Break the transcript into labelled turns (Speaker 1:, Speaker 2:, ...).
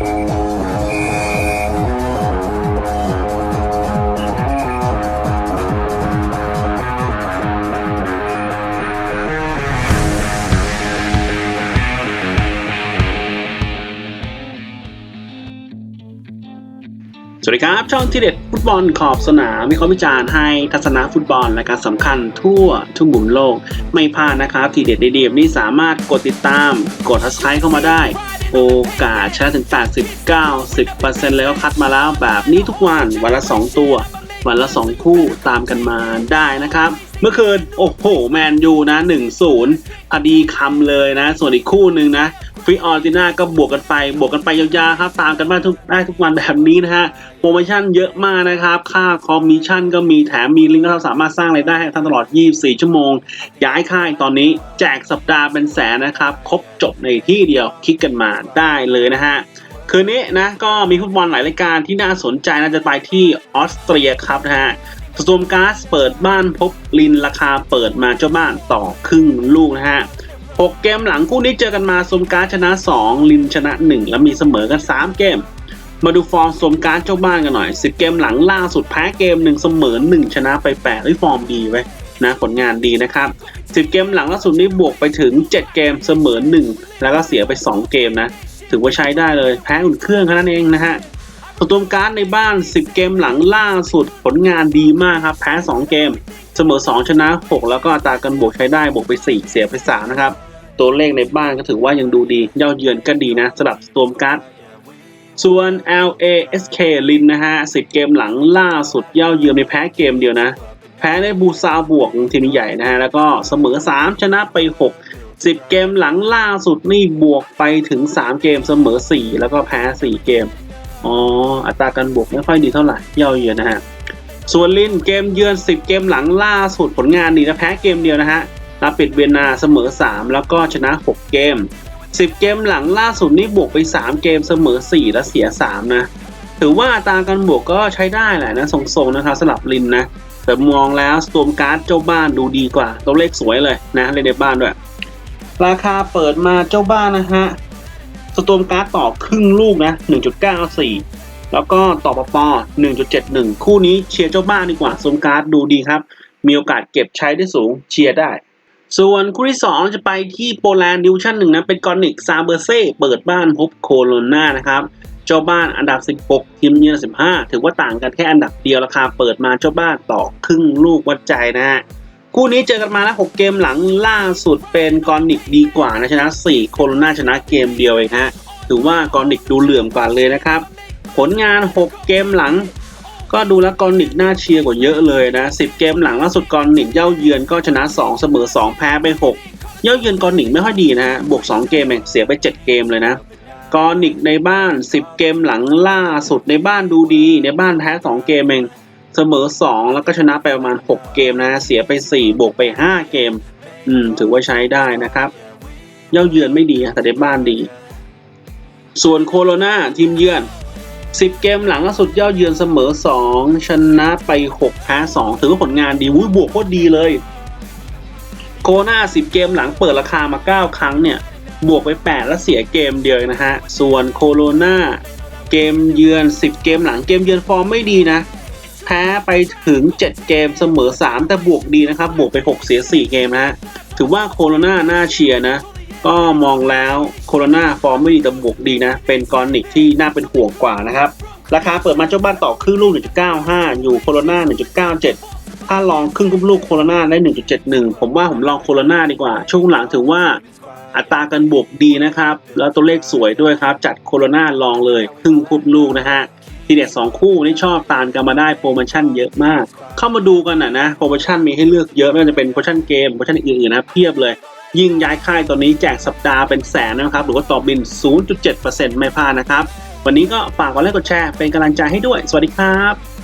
Speaker 1: you. สวัสดีครับ ช่องที่เด็ดฟุตบอลขอบสนามมีข้อวิจารณ์ให้ทัศนะฟุตบอลและการสำคัญทั่วทุกมุมโลก ไม่พลาดนะครับ ทีเด็ดดีๆนี้สามารถกดติดตาม กด subscribe เข้ามาได้ โอกาสชนะถึง 80-90%เลยก็คัดมาแล้วแบบนี้ทุกวันวันละ 2 ตัว วันละ 2 คู่ตามกันมาได้นะครับ เมื่อคืน โอ้โห แมนยูนะ 1-0พอดีคำเลยนะ ส่วนอีกคู่หนึ่งนะ ฟิออร์ติน่าก็บวกกันไป บวกกันไปยาวๆครับ ตามกันมาทุกได้ทุกวันแบบนี้นะฮะ โปรโมชั่นเยอะมากนะครับ ค่าคอมมิชชั่นก็มีแถมมีลิงก์เราสามารถสร้างรายได้ให้ท่านตลอด 24 ชั่วโมง ย้ายค่ายตอนนี้แจกสัปดาห์เป็นแสนนะครับ ครบจบในที่เดียวคลิกกันมาได้เลยนะฮะคืนนี้นะก็มีฟุตบอลหลายรายการที่น่าสนใจนะจะไปที่ออสเตรียครับนะฮะสโตมกาสเปิดบ้านพบลินราคาเปิดมาเจ้าบ้านต่อครึ่งลูกนะฮะ 6 เกมหลังคู่นี้เจอกันมาสมการชนะ 2 ลินชนะ 1 แล้วมีเสมอกัน 3 เกม มาดูฟอร์มสมการเจ้าบ้านกันหน่อย 10 เกมหลังล่าสุดแพ้เกม 1 เสมอ 1 ชนะไป8เฮ้ยฟอร์มดีไว้นะผลงานดีนะครับ 10 เกมหลังล่าสุดนี้บวกไปถึง 7 เกมเสมอ 1 แล้วก็เสียไป 2 เกมนะ ถือว่าใช้ได้เลยแพ้อุ่นเครื่องแค่นั้นเองนะฮะสตูมการ์ดในบ้าน 10 เกมหลังล่าสุดผลงานดีมากครับแพ้ 2 เกม เสมอ 2 ชนะ 6 แล้วก็อัตรากันบวกใช้ได้บวกไป 4 เสียไป 3 นะครับ ตัวเลขในบ้านก็ถือว่ายังดูดีเย่าเยือนก็ดีนะสำหรับสตูมการ์ดส่วน LASK ลินนะฮะ10เกมหลังล่าสุดเย่าเยือนในแพ้เกมเดียวนะ แพ้ในบูซาบวกทีมใหญ่นะฮะแล้วก็เสมอ 3 ชนะไป 6 10 เกมหลังล่าสุดนี่บวกไปถึง 3 เกมเสมอ 4 แล้วก็แพ้ 4 เกม อ๋อ อัตราการบวกไม่ค่อยดีเท่าไหร่เย่าเยือนนะฮะส่วนลินเกมเยือน 10 เกมหลังล่าสุดผลงานดีนะแพ้เกมเดียวนะฮะ รับปิดเวียนนาเสมอ 3 แล้วก็ชนะ 6 เกม 10 เกมหลังล่าสุดนี่บวกไป 3 เกมเสมอ 4 และเสีย 3 นะ ถือว่าตาการบวกก็ใช้ได้แหละนะทรงๆนะครับสลับลินนะ แต่มองแล้วสโตมการ์ดเจ้าบ้านดูดีกว่า ตัวเลขสวยเลยนะเล่นในบ้านด้วย ราคาเปิดมาเจ้าบ้านนะฮะสโตมการ์ดต่อครึ่งลูกนะ 1.94 แล้วก็ต่อปป1.71 คู่นี้เชียร์เจ้าบ้านดีกว่าสโตมการ์ดดูดีครับ มีโอกาสเก็บใช้ได้สูงเชียร์ได้ ส่วนคู่ที่ 2 จะไปที่โปแลนด์ดิวชั่นหนึ่งนะเป็นกอนิกซาเบอร์เซ่เปิดบ้านพบโคโลนานะครับเจ้าบ้านอันดับ 16 ทีมเยือน15 ถือว่าต่างกันแค่อันดับเดียวราคาเปิดมาเจ้าบ้านต่อครึ่งลูกวัดใจนะฮะคู่นี้เจอกันมาแล้ว6เกมหลังล่าสุดเป็นกอนิกดีกว่านะชนะ 4 โคโลนาชนะเกมเดียวเองฮะถือว่ากอนิกดูเหลื่อมกว่าเลยนะครับ ผลงาน 6 เกมหลัง ก็ดูแล้วกอนิกน่าเชียร์กว่าเยอะเลยนะ10เกมหลังล่าสุดกอนิกเย่าเยือนก็ชนะ 2 เสมอ 2 แพ้ไป6เย่าเยือนกอนิกไม่ค่อยดีนะฮะบวก 2 เกมเองเสียไป 7 เกมเลยนะกอนิกในบ้าน 10 เกมหลังล่าสุดในบ้านดูดี ในบ้านแพ้ 2 เกมเองเสมอ 2 แล้วก็ชนะไปประมาณ 6 เกมนะ เสียไป 4 บวกไป 5 เกม อืม ถือว่าใช้ได้นะครับ เย่าเยือนไม่ดีแต่ในบ้านดี ส่วนโคโรนาทีมเยือน 10 เกมหลังล่าสุดเย่าเยือนเสมอ 2 ชนะไป 6 แพ้ 2 ถือว่าผลงานดีวุ้ยบวกโคตรดีเลยโคโรนา10 เกมหลังเปิดราคามา 9 ครั้งเนี่ย บวกไป 8 แล้วเสียเกมเดียวนะฮะ ส่วนโคโรนาเกมเยือน 10 เกมหลังเกมเยือนฟอร์มไม่ดีนะ แพ้ไปถึง 7 เกมเสมอ 3 แต่บวกดีนะครับ บวกไป 6 เสีย 4 เกมนะฮะ ถือว่าโคโรนาน่าเชียร์นะ ก็มองแล้วโคโรนาฟอร์มไม่ดีแต่บวกดีนะ เป็นกอนิกที่น่าเป็นห่วงกว่านะครับ ราคาเปิดมาเจ้าบ้านต่อครึ่งลูก 1.95 อยู่โคโรนา1.97 ถ้าลองครึ่งลูกโคโรนาได้ 1.71 ผมว่าผมลองโคโรนาดีกว่า ช่วงหลังถือว่าอัตราการบวกดีนะครับ แล้วตัวเลขสวยด้วยครับ จัดโคโรนาลองเลยครึ่งคุบลูกนะฮะทีเด็ดสองคู่ที่ชอบตามกันมาได้โปรโมชั่นเยอะมาก เข้ามาดูกันนะนะโปรโมชั่นมีให้เลือกเยอะไม่ว่าจะเป็นโปรโมชั่นเกมโปรโมชั่นอื่นๆนะเพียบเลย ยิ่งย้ายค่ายตอนนี้แจกสัปดาห์เป็นแสนนะครับ หรือว่าต่อบิน 0.7%ไม่พลาดนะครับ วันนี้ก็ฝากกดไลค์กดแชร์เป็นกำลังใจให้ด้วย สวัสดีครับ